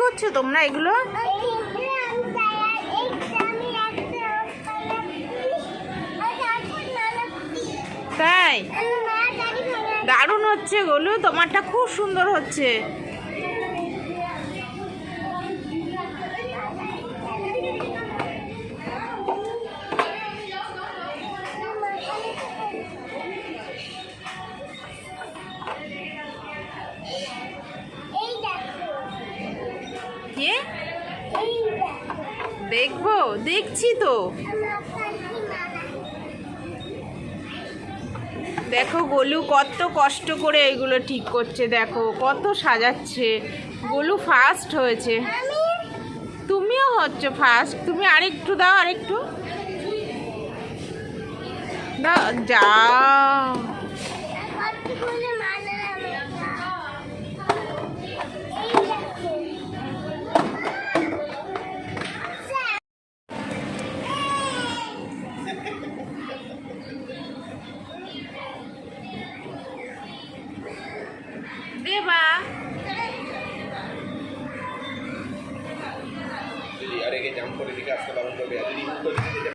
করছ তোমরা এগুলো? তাই? দারুণ হচ্ছে গোলু তোমারটা খুব সুন্দর হচ্ছে। কে দেখব, দেখছি তো। দেখো গোলু কত কষ্ট করে এগুলো ঠিক করছে, দেখো, কত সাজাচ্ছে। গোলু ফার্স্ট হয়েছে। তুমিও হচ্ছে ফার্স্ট তুমি আরেকটু দাও আরেকটু। দাও, যাও। এগে জাম্প করে দিকে আসতে বারণ করবে আর